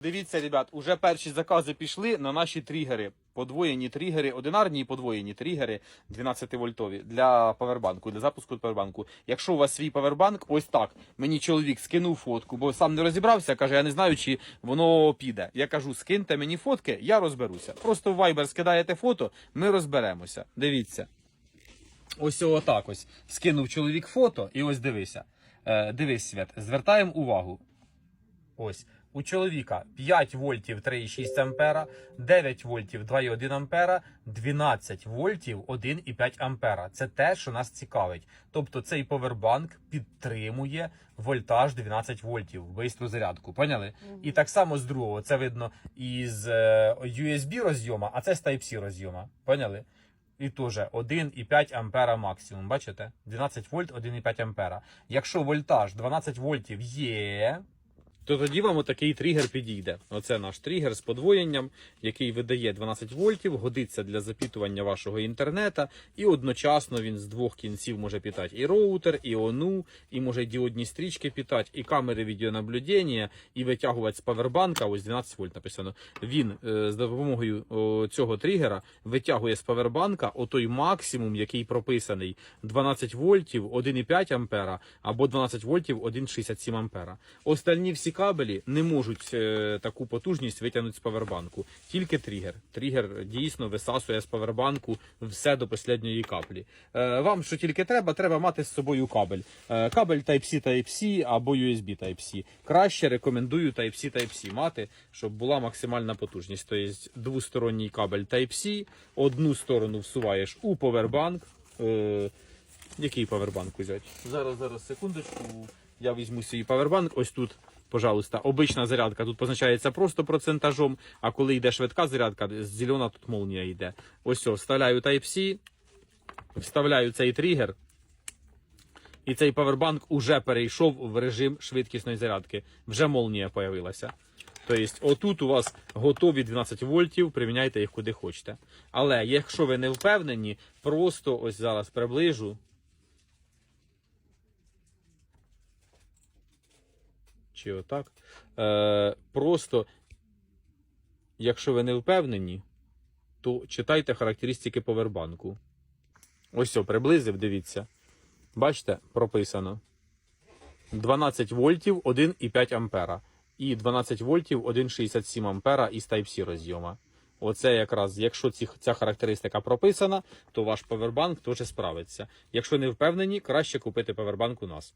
Дивіться, ребят, уже перші закази пішли на наші тригери. Подвоєні тригери, одинарні і подвоєні тригери 12 вольтові для павербанку, для запуску павербанку. Якщо у вас свій павербанк, ось так. Мені чоловік скинув фотку, бо сам не розібрався, каже, я не знаю, чи воно піде. Я кажу, скиньте мені фотки, я розберуся. Просто в Viber скидаєте фото, ми розберемося. Дивіться. Ось отак ось. Скинув чоловік фото, і ось дивися. Е, дивись, Свят, звертаємо увагу. Ось. У чоловіка 5 вольтів 3,6 ампера, 9 вольтів 2,1 ампера, 12 вольтів 1,5 ампера. Це те, що нас цікавить. Тобто цей повербанк підтримує вольтаж 12 вольтів, бистру зарядку. Поняли? І так само з другого. Це видно із е, USB розйома, а це з Type-C розйома. Поняли? І теж 1,5 ампера максимум. Бачите? 12 вольт, 1,5 ампера. Якщо вольтаж 12 вольтів є, то тоді вам отакий тригер підійде. Оце наш тригер з подвоєнням, який видає 12 вольтів, годиться для запітування вашого інтернета, і одночасно він з двох кінців може питати і роутер, і ону, і може діодні стрічки питати, і камери відеонаблюдення, і витягувати з павербанка. Ось 12 вольт написано. Він е, з допомогою о, цього тригера витягує з павербанка отой максимум, який прописаний 12 вольтів, 1,5 ампера або 12 вольтів, 1,67 ампера. Остальні всі кабелі не можуть е, таку потужність витягнути з павербанку. Тільки тригер. Тригер дійсно висасує з павербанку все до останньої каплі. Е, вам що тільки треба, треба мати з собою кабель. Е, кабель Type-C Type-C або USB Type-C. Краще рекомендую Type-C Type-C мати, щоб була максимальна потужність. Тобто двосторонній кабель Type-C, одну сторону всуваєш у повербанк. Е, який павербанк взяти? Зараз, зараз, секундочку. Я візьму свій павербанк. Ось тут, пожалуйста, обична зарядка. Тут позначається просто процентажом, а коли йде швидка зарядка, зелена тут молнія йде. Ось все, вставляю Type-C, вставляю цей тригер. І цей павербанк уже перейшов в режим швидкісної зарядки. Вже молнія появилася. Тобто, отут у вас готові 12 вольтів, приміняйте їх куди хочете. Але якщо ви не впевнені, просто ось зараз приближу. Чи отак. Е, просто, якщо ви не впевнені, то читайте характеристики повербанку. Ось все, приблизив, дивіться. Бачите, прописано. 12 вольтів 1,5 ампера. І 12 вольтів 1,67 ампера із Type-C розйома. Оце якраз, якщо ці, ця характеристика прописана, то ваш павербанк теж справиться. Якщо не впевнені, краще купити павербанк у нас.